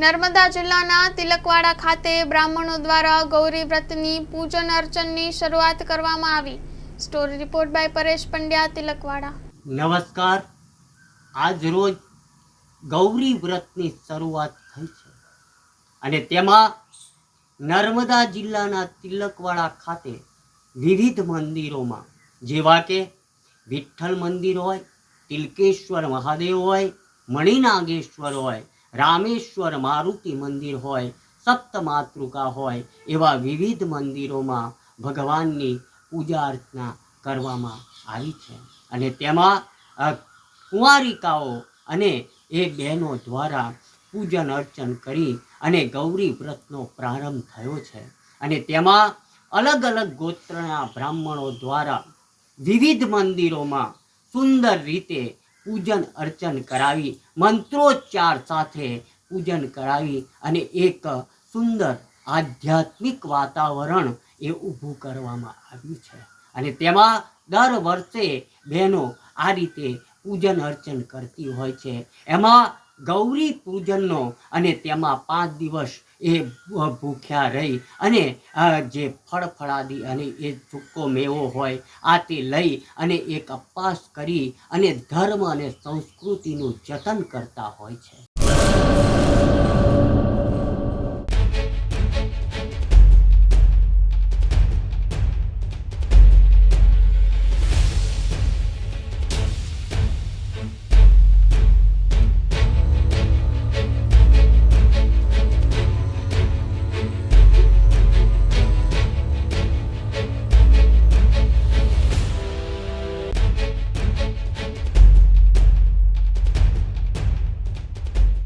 નર્મદા જિલ્લાના તિલકવાડા ખાતે બ્રાહ્મણો દ્વારા ગૌરી વ્રતની પૂજન અર્ચનની શરૂઆત કરવામાં આવી. Story report by Paresh Pandya, Tilakwada. નમસ્કાર. આજ રોજ ગૌરી વ્રતની શરૂઆત થઈ છે. અને તેમાં નર્મદા જિલ્લાના તિલકવાડા ખાતે વિવિધ મંદિરોમાં, જેવા કે વિઠ્ઠલ મંદિર હોય, તિલકેશ્વર મહાદેવ હોય, મણિનાગેશ્વર હોય રામેશ્વર મારુતિ મંદિર હોય, સપ્ત માતૃકા હોય, એવા વિવિધ મંદિરોમાં ભગવાનની પૂજા અર્ચના કરવામાં આવી છે. અને તેમાં કુંવારિકાઓ અને એ બહેનો દ્વારા પૂજન અર્ચન કરી અને ગૌરી વ્રતનો પ્રારંભ થયો છે. અને તેમાં અલગ અલગ ગોત્રના બ્રાહ્મણો દ્વારા વિવિધ મંદિરોમાં સુંદર રીતે પૂજન અર્ચન કરાવી, મંત્રોચ્ચાર સાથે પૂજન કરાવી અને એક સુંદર આધ્યાત્મિક વાતાવરણ એ ઊભું કરવામાં આવ્યું છે. અને તેમાં દર વર્ષે બહેનો આ રીતે પૂજન અર્ચન કરતી હોય છે. એમાં ગૌરી પૂજનનો અને તેમાં પાંચ દિવસ એ ભૂખ્યા રહી અને જે ફળ ફળાદી અને એ ચૂક્કો મેવો હોય, આ તે લઈ અને એક અપવાસ કરી અને ધર્મ અને સંસ્કૃતિનું જતન કરતા હોય છે.